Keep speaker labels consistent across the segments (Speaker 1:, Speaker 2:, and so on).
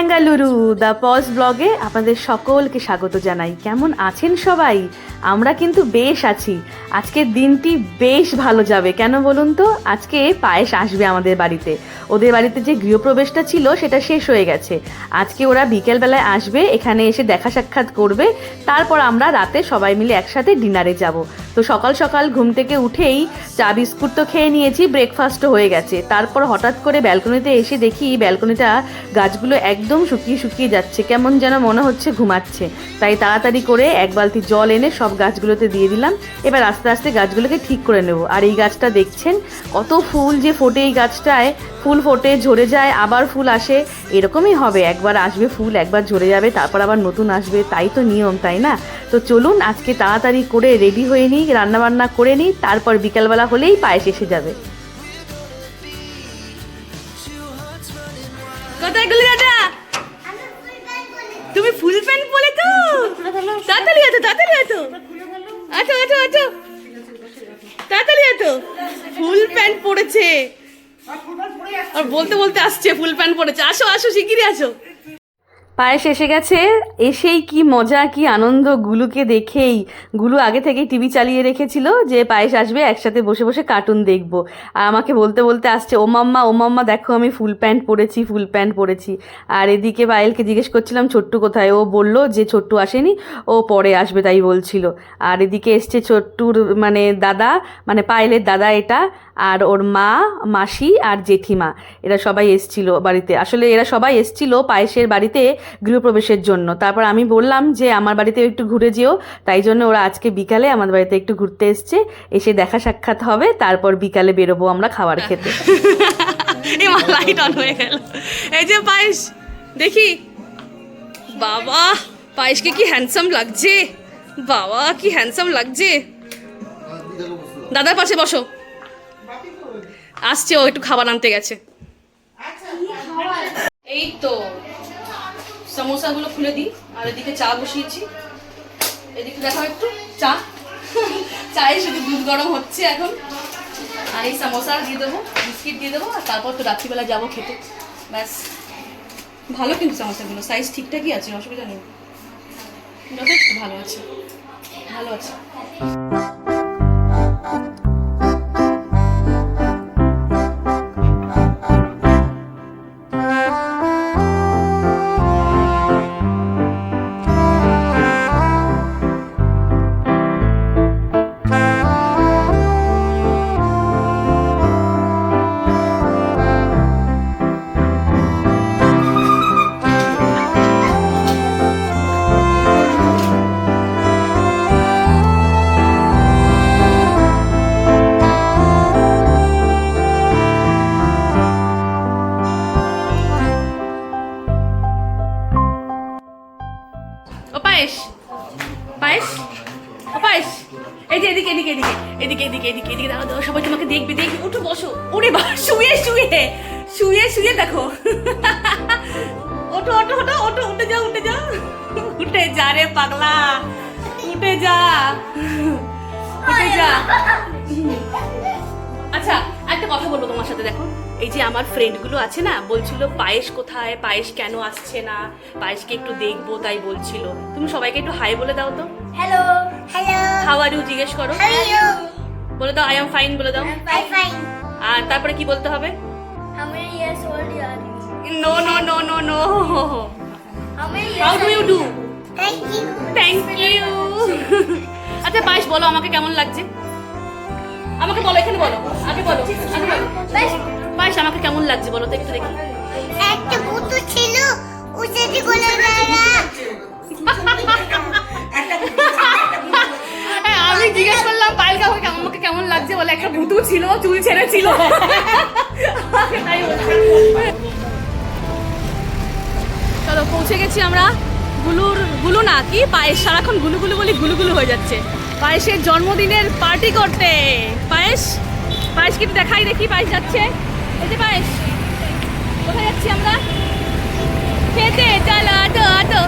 Speaker 1: Bengaluru the pause ব্লগে আপনাদের সকলকে স্বাগত জানাই। কেমন আছেন সবাই? আমরা কিন্তু বেশ আছি। আজকের দিনটি বেশ ভালো যাবে। কেন বলুন তো? আজকে পায়েস আসবে আমাদের বাড়িতে। ওদের বাড়িতে যে গৃহপ্রবেশটা ছিল, সেটা শেষ হয়ে গেছে। আজকে ওরা বিকেলবেলায় আসবে, এখানে এসে দেখা সাক্ষাৎ করবে। তারপর আমরা রাতে সবাই মিলে একসাথে ডিনারে যাব। তো সকাল সকাল ঘুম থেকে উঠেই চা বিস্কুট তো খেয়ে নিয়েছি ব্রেকফাস্টও হয়ে গেছে। তারপর হঠাৎ করে ব্যালকনিতে এসে দেখি, ব্যালকনিটা গাছগুলো একদম শুকিয়ে শুকিয়ে যাচ্ছে, কেমন যেন মনে হচ্ছে ঘুমাচ্ছে। তাই তাড়াতাড়ি করে এক বালতি জল এনে সব গাছগুলোতে দিয়ে দিলাম। এবার আস্তে আস্তে গাছগুলোকে ঠিক করে নেব। আর এই গাছটা দেখছেন, কত ফুল যে ফোটে এই গাছটায়। ফুল ফোটে, ঝরে যায়, আবার ফুল আসে। এরকমই হবে, একবার আসবে ফুল, একবার ঝরে যাবে, তারপর আবার নতুন আসবে, তাই তো নিয়ম, তাই না? তো চলুন, আজকে তাড়াতাড়ি করে রেডি হয়ে নিই, রান্নাবান্না করে নিই, তারপর বিকালবেলা হলেই পায়েস এসে যাবে। তাড়াতাড়ি এত আঠো আঠো আতো তাড়াতাড়ি এত ফুল প্যান্ট পরেছে আর বলতে বলতে আসছে, ফুল প্যান্ট পড়েছে। আসো আসো, শিগগিরই আসো। পায়েস এসে গেছে। এসেই কি মজা, কি আনন্দ গুলুকে দেখেই। গুলু আগে থেকেই টিভি চালিয়ে রেখেছিল যে পায়েস আসবে, একসাথে বসে বসে কার্টুন দেখব। আর আমাকে বলতে বলতে আসছে, ও মাম্মা ও মাম্মা, দেখো আমি ফুল প্যান্ট পরেছি, ফুল প্যান্ট পরেছি। আর এদিকে পায়েলকে জিজ্ঞেস করছিলাম, ছোট্টু কোথায়? ও বলল যে ছোট্টু আসেনি, ও পরে আসবে তাই বলছিল। আর এদিকে এসছে ছোট্টুর মানে দাদা মানে পায়েলের দাদা এটা। আর ওর মা, মাসি আর জেঠিমা। এরা সবাই এসছিল বাড়িতে। আসলে এরা সবাই এসছিল পায়েসের বাড়িতে গৃহপ্রবেশের জন্য। তারপর আমি বললাম যে, আমার বাড়িতে একটু ঘুরে যেও। তাই জন্য ওরা আজকে বিকালে আমাদের বাড়িতে একটু ঘুরতে এসছে। এসে দেখা সাক্ষাৎ হবে। তারপর বিকালে বেরোবো আমরা খাবার খেতে। লাইট অন হয়ে গেল। এই যে পায়েস, দেখি। বাবা, পায়েসকে কি হ্যান্ডসাম লাগছে? বাবা, কি হ্যান্ডসাম লাগছে? দাদার পাশে বসো। আসছে, ও একটু খাবার আনতে গেছে। এই তো, সমোসাগুলো খুলে দিই, আর এদিকে চা বসিয়েছি। এদিকে দেখো একটু, চা। চায়ে শুধু দুধ গরম হচ্ছে এখন। আর এই সমোসা দিয়ে দেবো, বিস্কিট দিয়ে দেবো, আর তারপর তো রাত্রিবেলা যাব খেতে। ব্যাস। ভালো কিন্তু সমোসাগুলো সাইজ ঠিকঠাকই আছে, অসুবিধা নেই। যথেষ্ট ভালো আছে ভালো আছে। যা রে পাগলা। উঠে যা। উঠে যা। আচ্ছা একটা কথা বলব তোমার সাথে দেখো। এই যে আমার ফ্রেন্ডগুলো আছে না বলছিল পায়েস কোথায় পায়েস কেন আসছে না পায়েসকে একটু দেখব তাই বলছিল। তুমি সবাইকে একটু হাই বলে দাও তো।
Speaker 2: Hello. Hello.
Speaker 1: How are you জিজ্ঞেস করো। বলে দাও আই এম ফাইন বলে দাও।
Speaker 2: I'm fine.
Speaker 1: আর তারপরে কি বলতে হবে?
Speaker 2: You?
Speaker 1: No no no no no how do you do. Thank you আচ্ছা পায়েস বলো আমাকে কেমন লাগছে? আমাকে বলো এখানে বলো আগে বলো আগে বলো। পায়েস। আমাকে কেমন লাগছে বলো তো একটু দেখি।
Speaker 2: একটা বুতু ছিল ও করে না
Speaker 1: হ্যাঁ, আমি জিজ্ঞেস করলাম পায়েল কাকুকে আমাকে কেমন লাগছে? বলে একটা ভুতু ছিল চুল ছেড়ে ছিল চলো পৌঁছে গেছি আমরা। গুলুর, গুলু না, কি? পায়েস, সারাক্ষণ গুলু গুলু বলি গুলু গুলু হয়ে যাচ্ছে। পায়েসের জন্মদিনের পার্টি করতে। পায়েস পায়েস কিন্তু দেখাই দেখি, পায়েস যাচ্ছে। এই যে পায়েস, কোথায় যাচ্ছি আমরা? খেতে চলো আটো আটো।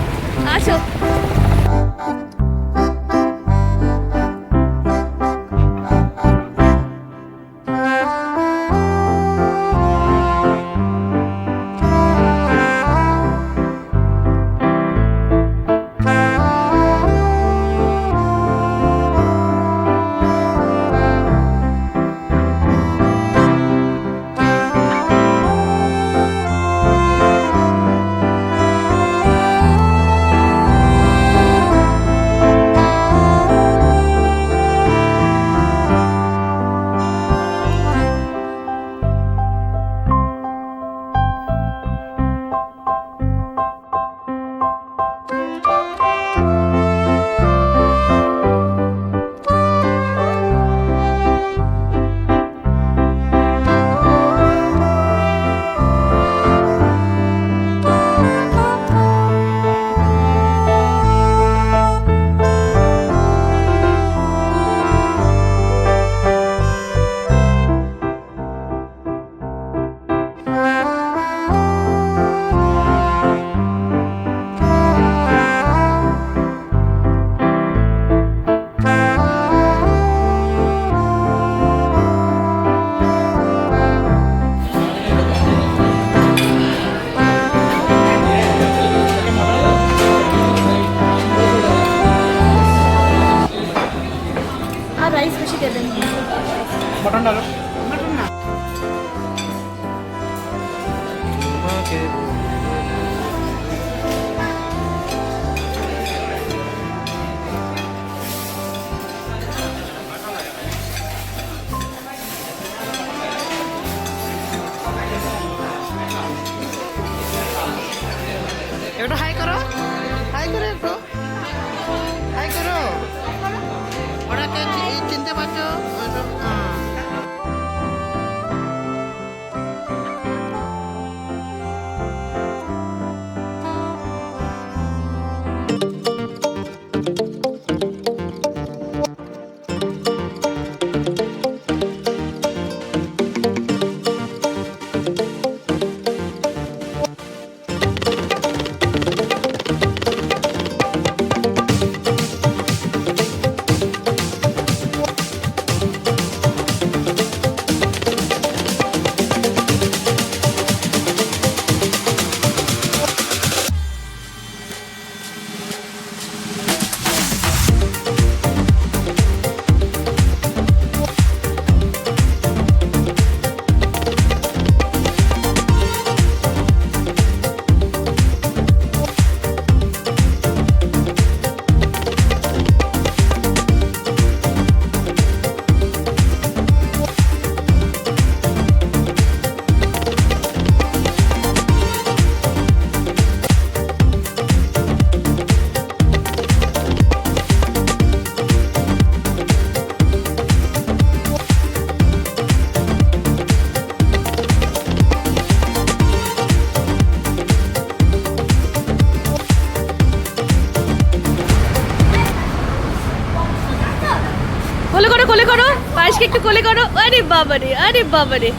Speaker 3: একটু
Speaker 1: কোলে করো আরে বাবারে আরে বাবারে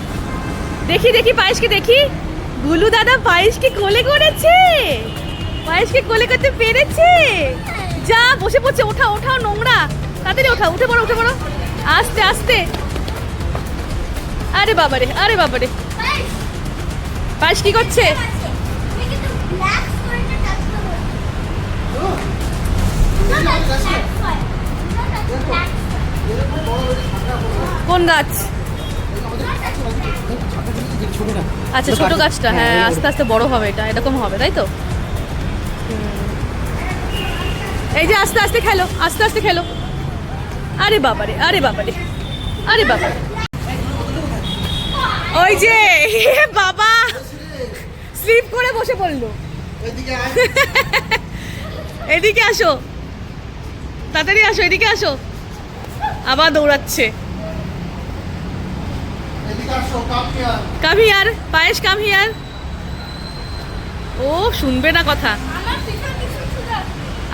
Speaker 1: দেখি দেখি পায়েসকে দেখি গুলু দাদা পায়েসকে কোলে করেছে পায়েসকে কোলে করতে পেরেছে যা বসে পড়ছে ওঠা ওঠাও নোংরা তাড়াতাড়ি ওঠা উঠে পড়ো উঠে পড়ো আস্তে আস্তে আরে বাবারে আরে বাবারে পায়েস কি করছে
Speaker 2: তুমি
Speaker 1: কোন গাছ? আচ্ছা ছোট গাছটা। হ্যাঁ আস্তে আস্তে বড় হবে এটা। এরকম হবে তাই তো? এই যে আস্তে আস্তে খেলো আস্তে আস্তে খেলো। আরে বাবারে আরে বাবারে আরে বাবা ওই যে বাবা! স্লিপ করে বসে পড়ল। এদিকে আসো। তাড়াতাড়ি আসো এদিকে আসো। আবার দৌড়াচ্ছে। Come here payesh come here ও, শুনবে না কথা।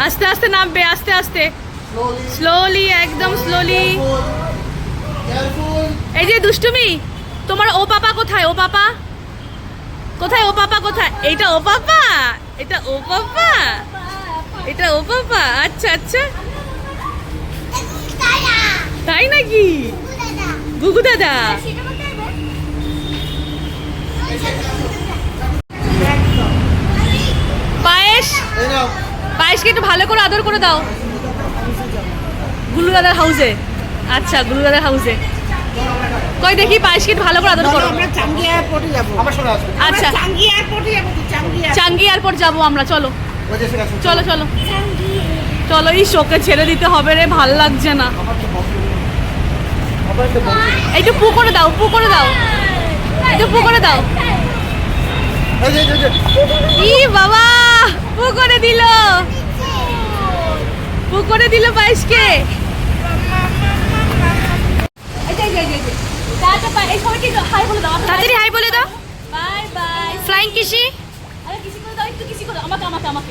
Speaker 1: আস্তে আস্তে নামবে, আস্তে আস্তে। স্লোলি একদম স্লোলি এই যে দুষ্টুমি, তোমার ও পাপা কোথায়? ও পাপা? কোথায় ও পাপা, কোথায়? এইটা ও পাপা? এটা ও পাপা? এটা ও পাপা? আচ্ছা আচ্ছা। তাই নাকি? গুগু দাদা। পায়েস? পায়েসকে একটু ভালো করে আদর করে দাও। গুলু দাদার হাউসে আচ্ছা গুলু দাদার হাউসে কই দেখি পায়েসকে ভালো করে আদর করো।
Speaker 3: আমরা চাঙ্গি এয়ারপোর্টে যাব।
Speaker 1: আচ্ছা।
Speaker 3: চাঙ্গি এয়ারপোর্টে যাব চাঙ্গি
Speaker 1: চাঙ্গি এয়ারপোর্ট যাব আমরা চলো। চলো চলো। চলো এই শোকে ছেড়ে দিতে হবে রে ভালো লাগছে না। একটু পু করে দাও পু করে দাও। একটু পু করে দাও। ই বাবা পু করে দিল। পু করে দিল পায়েসকে তাড়াতাড়ি হাই বলে দাও। Bye bye. ফ্লাইং কিসি? আরে কিসি করে দাও একটু কিসি করে আমাকে আমাকে আমাকে।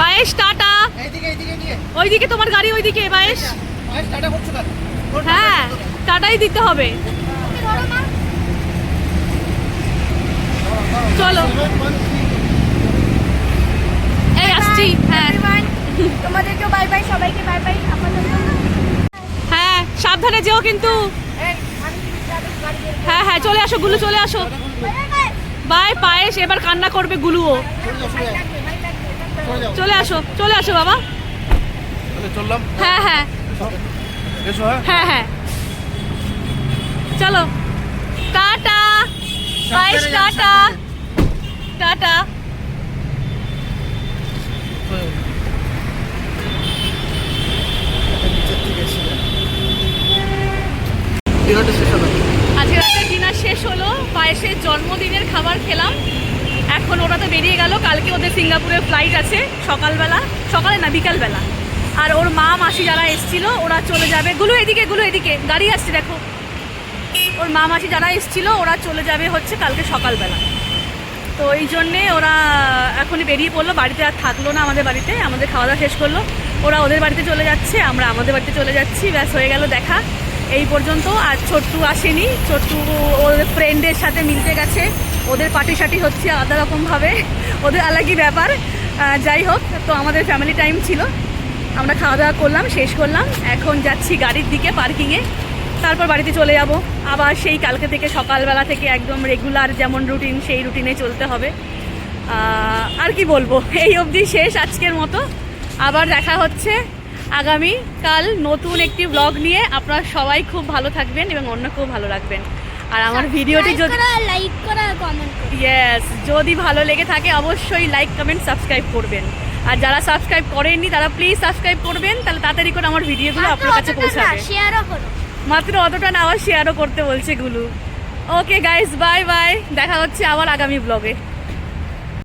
Speaker 1: পায়েস টাটা।
Speaker 3: এইদিকে এইদিকে নিয়ে
Speaker 1: ওইদিকে তোমার গাড়ি ওইদিকে পায়েস হ্যাঁ টাটাই দিতে হবে। চলো। এই আসছি হ্যাঁ।
Speaker 2: তোমাদেরকে বাই বাই সবাইকে বাই বাই
Speaker 1: হ্যাঁ সাবধানে যেও কিন্তু। হ্যাঁ হ্যাঁ চলে আসো গুলু চলে আসো। বাই পায়েস এবার কান্না করবে গুলুও। চলে আসো চলে আসো বাবা।
Speaker 4: চললাম।
Speaker 1: হ্যাঁ হ্যাঁ।
Speaker 4: এসো হ্যাঁ?
Speaker 1: হ্যাঁ হ্যাঁ। চলো। টাটা। পায়েস টাটা। টাটা। আজকে রাতে ডিনার শেষ হলো পায়েসের জন্মদিনের খাবার খেলাম। এখন ওরা তো বেরিয়ে গেল কালকে ওদের সিঙ্গাপুরের ফ্লাইট আছে সকালবেলা সকালে না বিকালবেলা। আর ওর মা, মাসি যারা এসছিল, ওরা চলে যাবে। গুলো এদিকে গুলো এদিকে। গাড়ি আসছে, দেখো। ওর মা, মাসি যারা এসছিল, ওরা চলে যাবে হচ্ছে কালকে সকালবেলা। তো এই জন্যে ওরা এখনই বেরিয়ে পড়ল। বাড়িতে আর থাকল না আমাদের বাড়িতে। আমাদের খাওয়া দাওয়া শেষ করল। ওরা ওদের বাড়িতে চলে যাচ্ছে। আমরা আমাদের বাড়িতে চলে যাচ্ছি। ব্যাস, হয়ে গেল দেখা। এই পর্যন্ত। আর ছোট্টু আসেনি। ছোট্টু ওদের ফ্রেন্ডের সাথে মিলতে গেছে। ওদের পার্টি সার্টি হচ্ছে আলাদা রকমভাবে ওদের আলাগই ব্যাপার। যাই হোক, তো আমাদের ফ্যামিলি টাইম ছিল। আমরা খাওয়া দাওয়া করলাম শেষ করলাম। এখন যাচ্ছি গাড়ির দিকে পার্কিংয়ে। তারপর বাড়িতে চলে যাব। আবার সেই কালকে থেকে সকালবেলা থেকে একদম রেগুলার যেমন রুটিন সেই রুটিনে চলতে হবে। আর কি বলব? এই অবধি শেষ আজকের মতো। আবার দেখা হচ্ছে আগামী কাল নতুন একটি ব্লগ নিয়ে। আপনারা সবাই খুব ভালো থাকবেন এবং অন্য খুব ভালো রাখবেন। আর আমার ভিডিওটি যদি
Speaker 2: লাইক করা কমেন্ট
Speaker 1: ইয়েস যদি ভালো লেগে থাকে অবশ্যই লাইক কমেন্ট সাবস্ক্রাইব করবেন। আর যারা সাবস্ক্রাইব করেননি তারা প্লিজ সাবস্ক্রাইব করবেন তাহলে তাড়াতাড়ি করে আমার ভিডিওগুলো আপনার কাছে পৌঁছাবে।
Speaker 2: শেয়ারও করো।
Speaker 1: মাত্র অতটা না আবার শেয়ারও করতে বলছে গুলু। ওকে গাইস বাই বাই দেখা হচ্ছে আবার আগামী ব্লগে